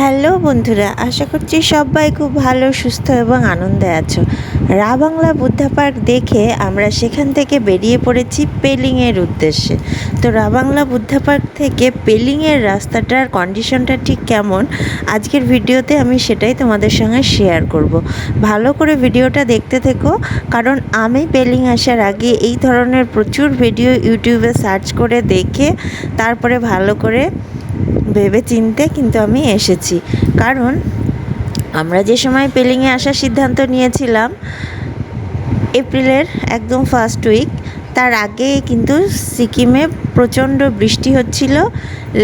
Hello বন্ধুরা, আশা করছি সবাই খুব ভালো, সুস্থ এবং আনন্দে আছো। রা বাংলা বুদ্ধা পার্ক দেখে আমরা সেখান থেকে বেরিয়ে পড়েছি পেলিংয়ের উদ্দেশ্যে। তো রা বাংলা বুদ্ধা পার্ক থেকে পেলিংয়ের রাস্তাটার কন্ডিশনটা ঠিক কেমন? আজকের ভিডিওতে আমি সেটাই তোমাদের সঙ্গে শেয়ার করব। ভালো করে ভিডিওটা দেখতে থেকো, কারণ আমি পেলিং আসার আগে এই ধরনের প্রচুর ভিডিও ইউটিউবে সার্চ করে দেখে, তারপরে ভালো করে ভেবে চিনতে কিন্তু আমি এসেছি। কারণ আমরা যে সময় পেলিংয়ে আসার সিদ্ধান্ত নিয়েছিলাম, এপ্রিলের একদম ফার্স্ট উইক তার আগে কিন্তু সিকিমে প্রচণ্ড বৃষ্টি হচ্ছিল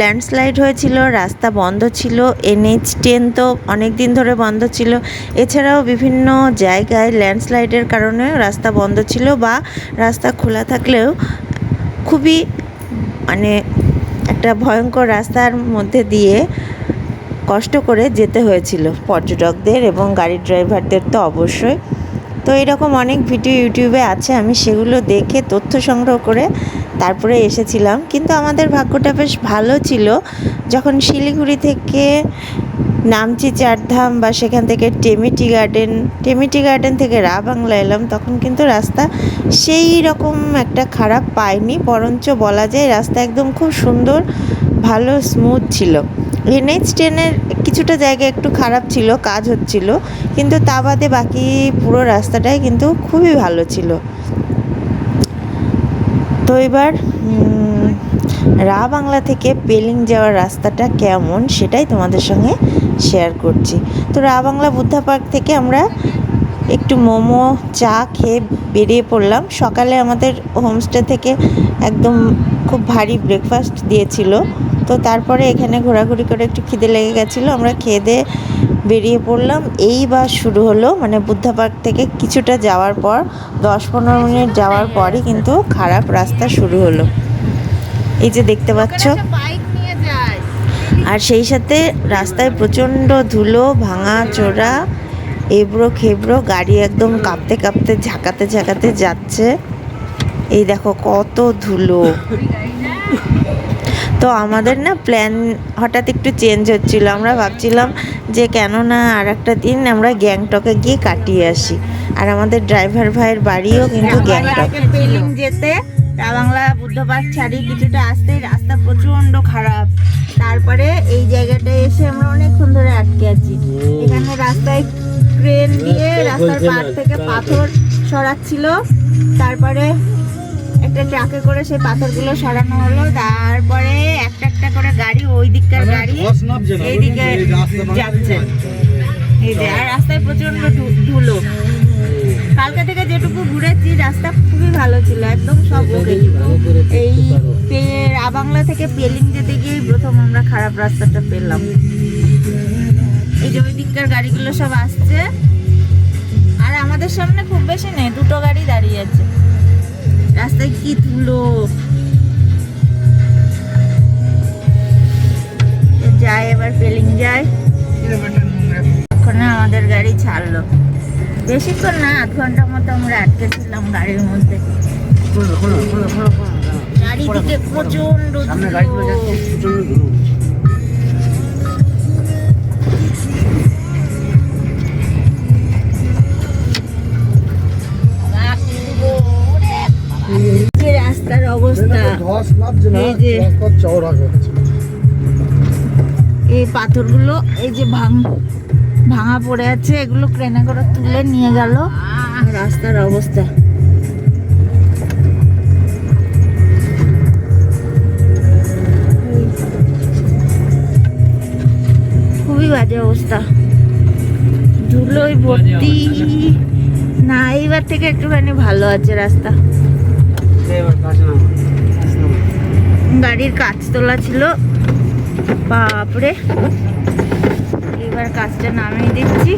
ল্যান্ডস্লাইড হয়েছিল, রাস্তা বন্ধ ছিল এনএইচ টেন তো অনেক দিন ধরে বন্ধ ছিল। এছাড়াও বিভিন্ন জায়গায় ল্যান্ডস্লাইডের কারণে রাস্তা বন্ধ ছিল বা রাস্তা খোলা থাকলেও খুবই মানে একটা ভয়ঙ্কর রাস্তার মধ্যে দিয়ে কষ্ট করে যেতে হয়েছিল। পর্যটকদের এবং গাড়ির ড্রাইভারদের তো অবশ্যই। তো এরকম অনেক ভিডিও ইউটিউবে আছে, আমি সেগুলো দেখে, তথ্য সংগ্রহ করে তারপরে এসেছিলাম। কিন্তু আমাদের ভাগ্যটা বেশ ভালো ছিল। যখন শিলিগুড়ি থেকে নামচি চারধাম বা সেখান থেকে টেমিটি গার্ডেন টেমিটি গার্ডেন থেকে রা বাংলা এলাম, তখন কিন্তু রাস্তা সেই রকম একটা খারাপ পাইনি, বরঞ্চ বলা যায় রাস্তা একদম খুব সুন্দর, ভালো স্মুথ ছিল। এনএইচ টেনের কিছুটা জায়গা একটু খারাপ ছিল, কাজ হচ্ছিল, কিন্তু তা বাদে বাকি পুরো রাস্তাটাই কিন্তু খুবই ভালো ছিল। তো এবার রা বাংলা থেকে পেলিং যাওয়ার রাস্তাটা কেমন সেটাই তোমাদের সঙ্গে শেয়ার করছি। তো রা বাংলা বুদ্ধা পার্ক থেকে আমরা একটু মোমো, চা খেয়ে বেরিয়ে পড়লাম। সকালে আমাদের হোমস্টে থেকে একদম খুব ভারী ব্রেকফাস্ট দিয়েছিল। তো তারপরে এখানে ঘোরাঘুরি করে একটু খিদে লেগে গেছিল। আমরা খেয়ে দিয়ে বেরিয়ে পড়লাম। এই বাস শুরু হলো মানে বুদ্ধা পার্ক থেকে কিছুটা যাওয়ার পর, দশ পনেরো মিনিট যাওয়ার পরই কিন্তু খারাপ রাস্তা শুরু হলো। এই যে দেখতে পাচ্ছ। আর সেই সাথে রাস্তায় প্রচণ্ড ধুলো ভাঙা চোরা এবড়ো খেবড়ো গাড়ি একদম কাঁপতে কাঁপতে ঝাঁকাতে ঝাঁকাতে যাচ্ছে। এই দেখো কত ধুলো। তো আমাদের না প্ল্যান হঠাৎ একটু চেঞ্জ হচ্ছিল। আমরা ভাবছিলাম যে কেন না আর একটা দিন আমরা গ্যাংটকে গিয়ে কাটিয়ে আসি। আর আমাদের ড্রাইভার ভাইয়ের বাড়িও কিন্তু গ্যাংটক। পেলিং যেতে বাংলা বুদ্ধ পার্ক ছাড়ি কিছুটা আসতেই রাস্তা প্রচণ্ড খারাপ। তারপরে এই জায়গাটায় এসে আমরা অনেকক্ষণ ধরে আটকে আছি। এখানে রাস্তায় ক্রেন দিয়ে রাস্তার পার থেকে পাথর সরাচ্ছিল। তারপরে একটা ট্রাকে করে সেই পাথরগুলো সরানো হলো। তারপরে একটা একটা করে গাড়ি ওই দিককার গাড়ি এইদিকে যাচ্ছে। এই যে আর রাস্তায় প্রচণ্ড ধুলো। কালকে থেকে যেটুকু ঘুরেছি রাস্তা খুবই ভালো ছিল একদম সব ওকে এই পে- আবাংলা থেকে পেলিং যেতে গিয়েই প্রথম আমরা খারাপ রাস্তাটা পেলাম। এই যে ওই দিককার গাড়িগুলো সব আসছে। আর আমাদের সামনে খুব বেশি নেই দুটো গাড়ি দাঁড়িয়ে আছে। রাস্তায় কি ধুলো। যায় এবার পেলিং যায়। ওখানে আমাদের গাড়ি ছাড়লো। বেশিক্ষণ না আধ ঘণ্টার মতো আমরা আটকে ছিলাম গাড়ির মধ্যে। চারিদিকে প্রচণ্ড রাস্তার অবস্থা এই যে এই পাথরগুলো এই যে ভাঙ ভাঙা পড়ে আছে এগুলো ক্রেনে করে তুলে নিয়ে গেল। রাস্তার অবস্থা। খুবই বাজে অবস্থা। ধুলোই ভর্তি। না এইবার থেকে একটুখানি ভালো আছে রাস্তা। গাড়ির কাজ তোলা ছিল। বাপরে। এবার কাজটা নামিয়ে দিচ্ছি।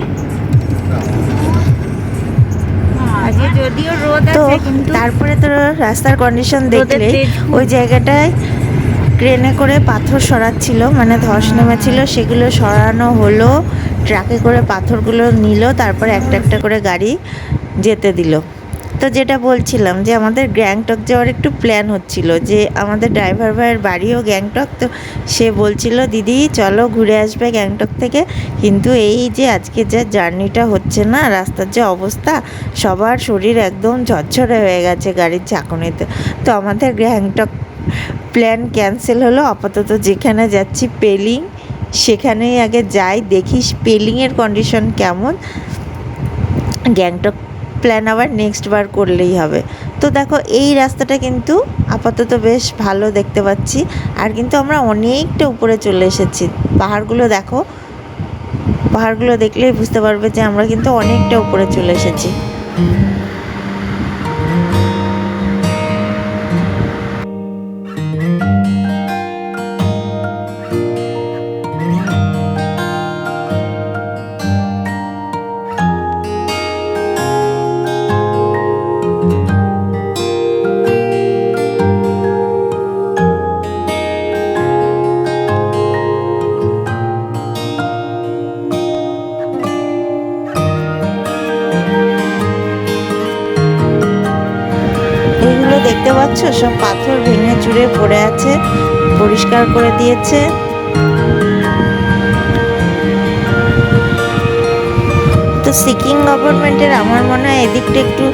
আজকে যদিও রোদ আছে কিন্তু তারপরে তো রাস্তার কন্ডিশন দেখলে ওই জায়গাটায় ক্রেনে করে পাথর সরাচ্ছিল মানে ধস নেমেছিল সেগুলো সরানো হলো ট্রাকে করে পাথরগুলো নিল তারপরে একটা একটা করে গাড়ি যেতে দিল। তো যেটা বলছিলাম যে আমাদের গ্যাংটক যাওয়ার একটু প্ল্যান হচ্ছিল যে আমাদের ড্রাইভার ভাইয়ের বাড়িও গ্যাংটক, তো সে বলছিল, দিদি, চলো ঘুরে আসবে গ্যাংটক থেকে। কিন্তু এই যে আজকে যা জার্নিটা হচ্ছে না, রাস্তার যে অবস্থা, সবার শরীর একদম ঝরঝরে হয়ে গেছে গাড়ির চাকুনিতে। তো আমাদের গ্যাংটক প্ল্যান ক্যান্সেল হলো। আপাতত যেখানে যাচ্ছি পেলিং সেখানেই আগে যাই দেখিস পেলিংয়ের কন্ডিশন কেমন। গ্যাংটক প্ল্যান আবার নেক্সট বার করলেই হবে। তো দেখো, এই রাস্তাটা কিন্তু আপাতত বেশ ভালো দেখতে পাচ্ছি। আর কিন্তু আমরা অনেকটা উপরে চলে এসেছি। পাহাড়গুলো দেখো, পাহাড়গুলো দেখলেই বুঝতে পারবে যে আমরা কিন্তু অনেকটা উপরে চলে এসেছি। দেখতে পাচ্ছ সব পাথর ভেঙে চুরে পড়ে আছে, পরিষ্কার করে দিয়েছে। তো সিকিম গভর্নমেন্টের আমার মনে হয় এদিকটা একটু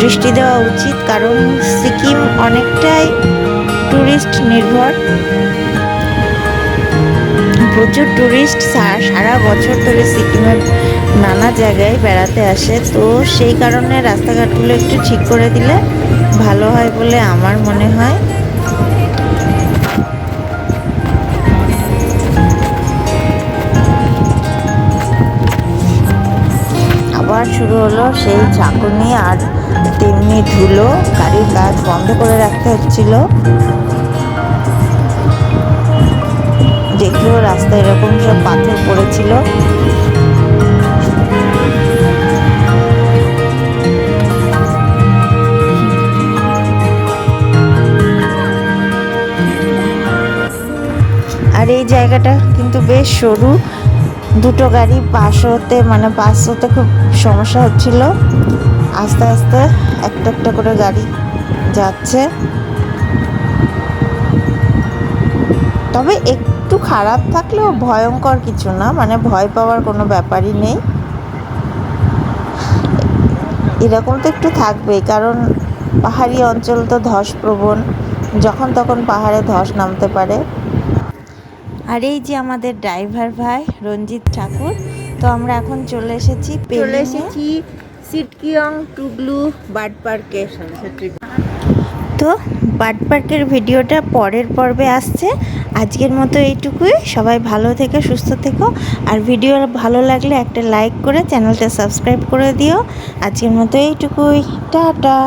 দৃষ্টি দেওয়া উচিত, কারণ সিকিম অনেকটাই টুরিস্ট নির্ভর। প্রচুর টুরিস্ট সারা বছর ধরে সিকিমের নানা জায়গায় বেড়াতে আসে, তো সেই কারণে রাস্তাঘাটগুলো একটু ঠিক করে দিলে ভালো হয় বলে আমার মনে হয়। আবার শুরু হলো সেই ঝাঁকুনি আর তেমনি ধুলো। গাড়ির কাজ বন্ধ করে রাখতে হচ্ছিল। দেখলেও রাস্তায় এরকম সব পাথর পড়েছিল। আর এই জায়গাটা কিন্তু বেশ সরু। দুটো গাড়ি পাশ হতে মানে পাস হতে খুব সমস্যা হচ্ছিল। আস্তে আস্তে একটা একটা করে গাড়ি যাচ্ছে। তবে একটু খারাপ থাকলেও ভয়ঙ্কর কিছু না মানে ভয় পাওয়ার কোনো ব্যাপারই নেই। এরকম তো একটু থাকবেই, কারণ পাহাড়ি অঞ্চল তো ধসপ্রবণ যখন তখন পাহাড়ে ধস নামতে পারে। আর এই যে আমাদের ড্রাইভার ভাই রঞ্জিত ঠাকুর তো আমরা এখন চলে এসেছি চলে এসেছি সিটকিয়ং টুগলু বার্ড পার্কে। তো বার্ড পার্কের ভিডিওটা পরের পর্বে আসছে। আজকের মতো এইটুকুই। সবাই ভালো থেকে সুস্থ থেকো। আর ভিডিও ভালো লাগলে একটা লাইক করে চ্যানেলটা সাবস্ক্রাইব করে দিও। আজকের মতো এইটুকুই। টাটা।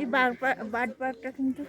এই বাঘ বার্ড পার্কটা কিন্তু